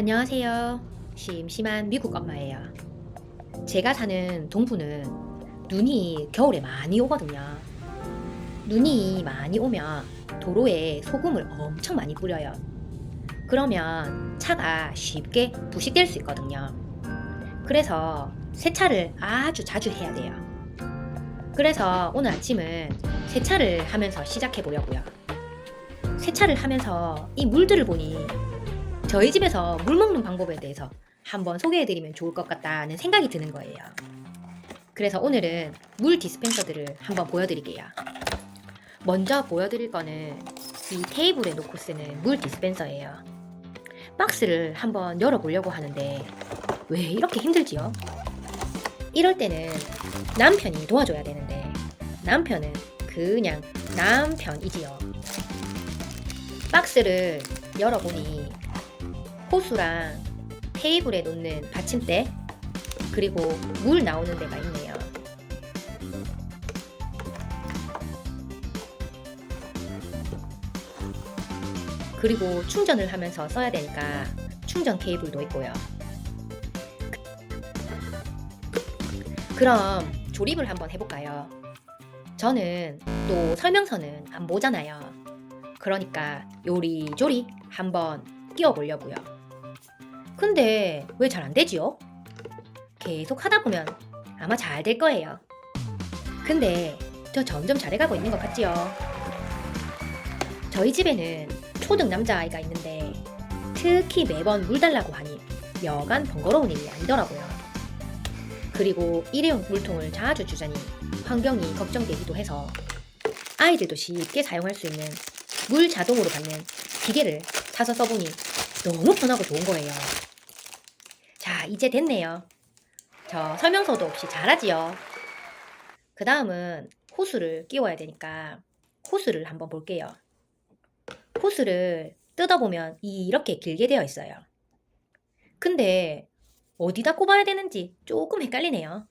안녕하세요. 심심한 미국 엄마예요. 제가 사는 동부는 눈이 겨울에 많이 오거든요. 눈이 많이 오면 도로에 소금을 엄청 많이 뿌려요. 그러면 차가 쉽게 부식될 수 있거든요. 그래서 세차를 아주 자주 해야 돼요. 그래서 오늘 아침은 세차를 하면서 시작해 보려고요. 세차를 하면서 이 물들을 보니 저희 집에서 물 먹는 방법에 대해서 한번 소개해드리면 좋을 것 같다는 생각이 드는 거예요. 그래서 오늘은 물 디스펜서들을 한번 보여드릴게요. 먼저 보여드릴 거는 이 테이블에 놓고 쓰는 물 디스펜서예요. 박스를 한번 열어보려고 하는데 왜 이렇게 힘들지요? 이럴 때는 남편이 도와줘야 되는데 남편은 그냥 남편이지요. 박스를 열어보니 호수랑 테이블에 놓는 받침대 그리고 물 나오는 데가 있네요. 그리고 충전을 하면서 써야 되니까 충전 케이블도 있고요. 그럼 조립을 한번 해볼까요? 저는 또 설명서는 안 보잖아요. 그러니까 요리조리 한번 끼워보려고요. 근데 왜 잘 안 되지요? 계속 하다 보면 아마 잘 될 거예요. 근데 저 점점 잘해가고 있는 것 같지요? 저희 집에는 초등 남자아이가 있는데 특히 매번 물 달라고 하니 여간 번거로운 일이 아니더라고요. 그리고 일회용 물통을 자주 주자니 환경이 걱정되기도 해서 아이들도 쉽게 사용할 수 있는 물 자동으로 받는 기계를 사서 써보니 너무 편하고 좋은 거예요. 자, 이제 됐네요. 저 설명서도 없이 잘하지요. 그 다음은 호수를 끼워야 되니까 호수를 한번 볼게요. 호수를 뜯어보면 이렇게 길게 되어 있어요. 근데 어디다 꼽아야 되는지 조금 헷갈리네요.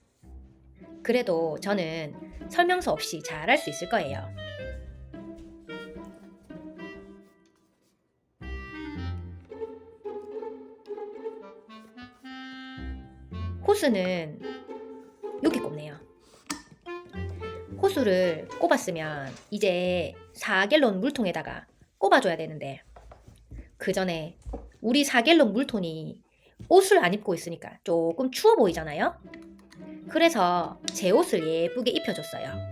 그래도 저는 설명서 없이 잘할 수 있을 거예요. 호수는 여기 꼽네요. 호수를 꼽았으면 이제 4갤론 물통에다가 꼽아줘야 되는데 그 전에 우리 4갤론 물통이 옷을 안 입고 있으니까 조금 추워 보이잖아요? 그래서 제 옷을 예쁘게 입혀줬어요.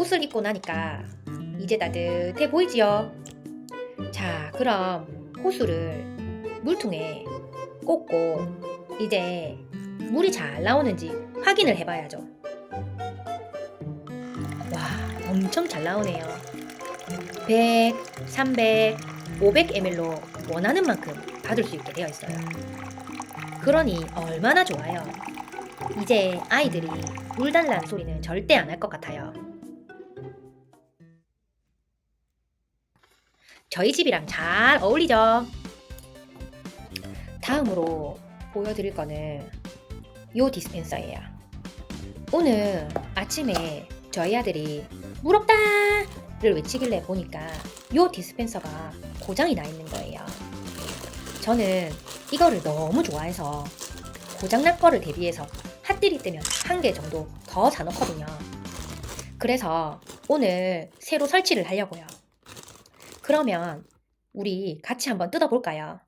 옷을 입고 나니까 이제 따뜻해 보이지요? 자, 그럼 호수를 물통에 꽂고 이제 물이 잘 나오는지 확인을 해봐야죠. 와, 엄청 잘 나오네요. 100, 300, 500ml로 원하는 만큼 받을 수 있게 되어 있어요. 그러니 얼마나 좋아요. 이제 아이들이 물 달라는 소리는 절대 안 할 것 같아요. 저희 집이랑 잘 어울리죠? 다음으로 보여드릴 거는 요 디스펜서예요. 오늘 아침에 저희 아들이 물 없다를 외치길래 보니까 요 디스펜서가 고장이 나 있는 거예요. 저는 이거를 너무 좋아해서 고장날 거를 대비해서 핫들이 뜨면 한 개 정도 더 사놓거든요. 그래서 오늘 새로 설치를 하려고요. 그러면 우리 같이 한번 뜯어볼까요?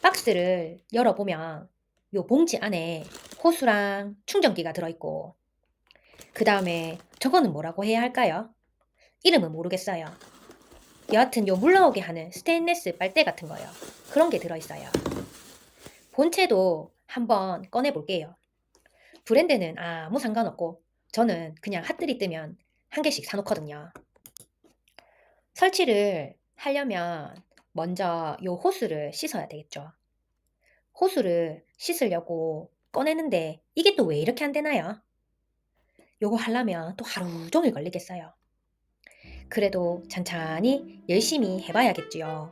박스를 열어보면 요 봉지 안에 호수랑 충전기가 들어있고 그 다음에 저거는 뭐라고 해야 할까요? 이름은 모르겠어요. 여하튼 요 물나오게 하는 스테인레스 빨대 같은 거요. 그런 게 들어있어요. 본체도 한번 꺼내볼게요. 브랜드는 아무 상관없고 저는 그냥 핫들이 뜨면 한 개씩 사놓거든요. 설치를 하려면 먼저 요 호스를 씻어야 되겠죠. 호스를 씻으려고 꺼내는데 이게 또 왜 이렇게 안 되나요? 요거 하려면 또 하루 종일 걸리겠어요. 그래도 찬찬히 열심히 해봐야겠지요.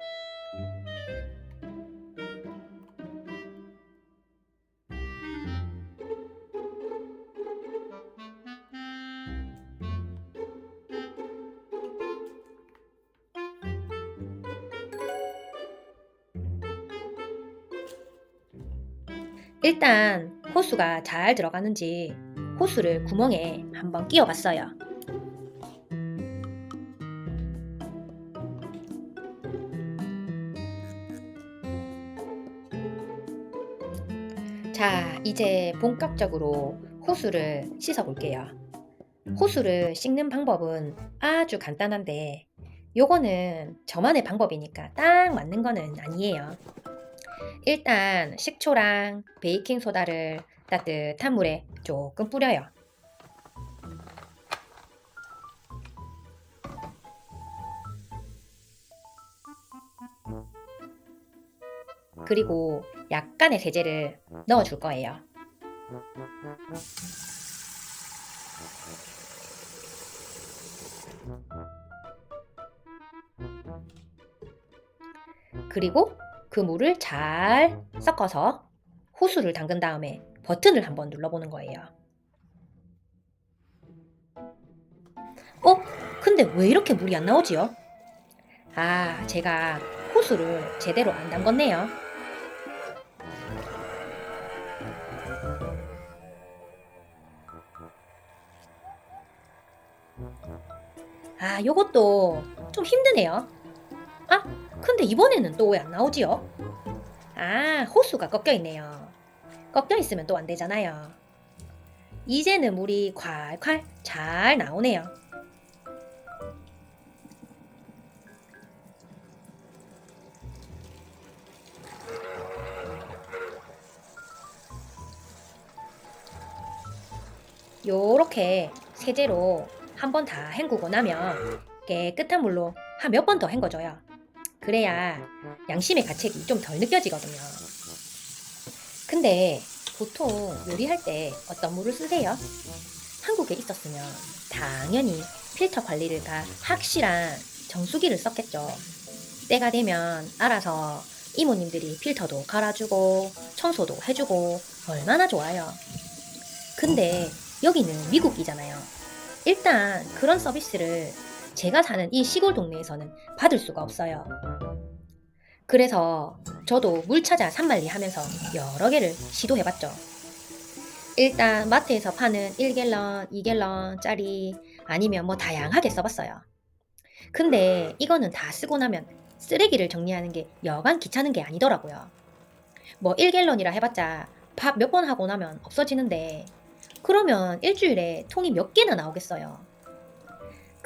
일단 호수가 잘 들어가는지 호수를 구멍에 한번 끼워 봤어요. 자, 이제 본격적으로 호수를 씻어 볼게요. 호수를 씻는 방법은 아주 간단한데 요거는 저만의 방법이니까 딱 맞는 거는 아니에요. 일단 식초랑 베이킹 소다를 따뜻한 물에 조금 뿌려요. 그리고 약간의 세제를 넣어 줄 거예요. 그리고 그 물을 잘 섞어서 호수를 담근 다음에 버튼을 한번 눌러보는 거예요. 어? 근데 왜 이렇게 물이 안 나오지요? 아, 제가 호수를 제대로 안 담궜네요. 아, 요것도 좀 힘드네요. 아, 근데 이번에는 또 왜 안 나오지요? 아, 호수가 꺾여 있네요. 꺾여 있으면 또 안 되잖아요. 이제는 물이 콸콸 잘 나오네요. 요렇게 세제로 한 번 다 헹구고 나면 깨끗한 물로 한 몇 번 더 헹궈줘요. 그래야 양심의 가책이 좀 덜 느껴지거든요. 근데 보통 요리할 때 어떤 물을 쓰세요? 한국에 있었으면 당연히 필터 관리를 다 확실한 정수기를 썼겠죠. 때가 되면 알아서 이모님들이 필터도 갈아주고 청소도 해주고 얼마나 좋아요. 근데 여기는 미국이잖아요. 일단 그런 서비스를 제가 사는 이 시골 동네에서는 받을 수가 없어요. 그래서 저도 물 찾아 산말리 하면서 여러 개를 시도해봤죠. 일단 마트에서 파는 1갤런, 2갤런 짜리 아니면 뭐 다양하게 써봤어요. 근데 이거는 다 쓰고 나면 쓰레기를 정리하는 게 여간 귀찮은 게 아니더라고요. 뭐 1갤런이라 해봤자 밥 몇 번 하고 나면 없어지는데 그러면 일주일에 통이 몇 개나 나오겠어요.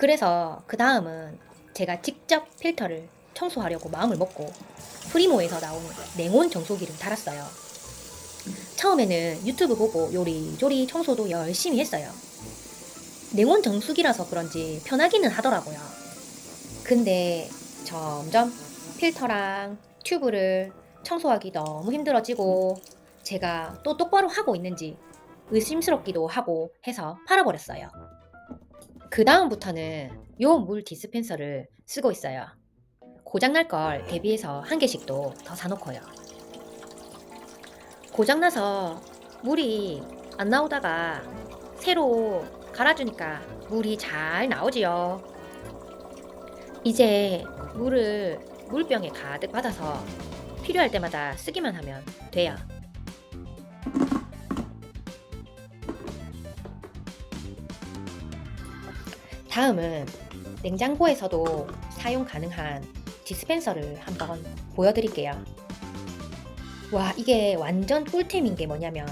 그래서 그 다음은 제가 직접 필터를 청소하려고 마음을 먹고 프리모에서 나온 냉온 정수기를 달았어요. 처음에는 유튜브 보고 요리조리 청소도 열심히 했어요. 냉온 정수기라서 그런지 편하기는 하더라고요. 근데 점점 필터랑 튜브를 청소하기 너무 힘들어지고 제가 또 똑바로 하고 있는지 의심스럽기도 하고 해서 팔아버렸어요. 그 다음부터는 요 물 디스펜서를 쓰고 있어요. 고장날 걸 대비해서 한 개씩도 더 사놓고요. 고장나서 물이 안 나오다가 새로 갈아주니까 물이 잘 나오지요. 이제 물을 물병에 가득 받아서 필요할 때마다 쓰기만 하면 돼요. 다음은 냉장고에서도 사용 가능한 디스펜서를 한번 보여드릴게요. 와, 이게 완전 꿀템인 게 뭐냐면,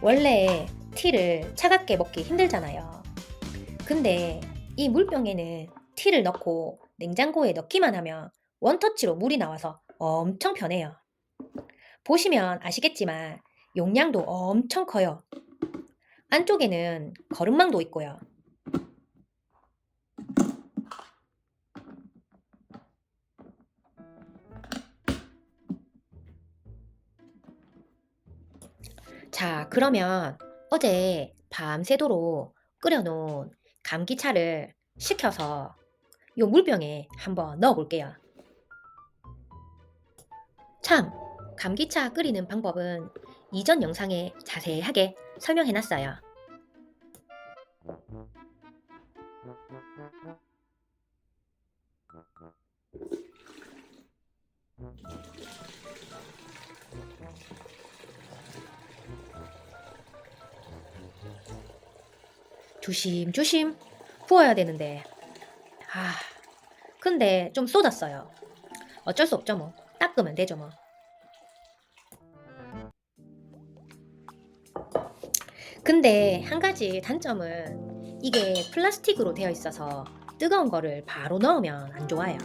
원래 티를 차갑게 먹기 힘들잖아요. 근데 이 물병에는 티를 넣고 냉장고에 넣기만 하면 원터치로 물이 나와서 엄청 편해요. 보시면 아시겠지만 용량도 엄청 커요. 안쪽에는 거름망도 있고요. 자, 그러면 어제 밤새도록 끓여놓은 감기차를 식혀서 요 물병에 한번 넣어 볼게요. 참, 감기차 끓이는 방법은 이전 영상에 자세하게 설명해 놨어요. 조심조심. 부어야 되는데. 아 근데 좀 쏟았어요. 어쩔 수 없죠 뭐. 닦으면 되죠 뭐. 근데 한 가지 단점은 이게 플라스틱으로 되어 있어서 뜨거운 거를 바로 넣으면 안 좋아요.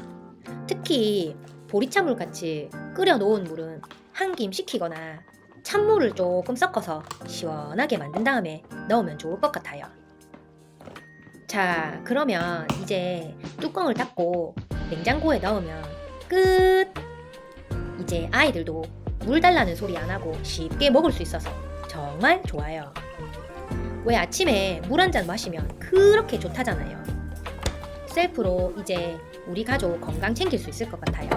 특히 보리차물 같이 끓여 놓은 물은 한 김 식히거나 찬물을 조금 섞어서 시원하게 만든 다음에 넣으면 좋을 것 같아요. 자, 그러면 이제 뚜껑을 닫고 냉장고에 넣으면 끝! 이제 아이들도 물 달라는 소리 안 하고 쉽게 먹을 수 있어서 정말 좋아요. 왜 아침에 물 한 잔 마시면 그렇게 좋다잖아요. 셀프로 이제 우리 가족 건강 챙길 수 있을 것 같아요.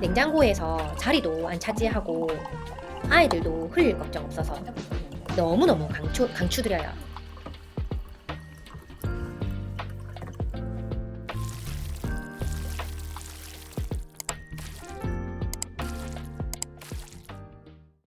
냉장고에서 자리도 안 차지하고 아이들도 흘릴 걱정 없어서 너무너무 강추, 강추드려요.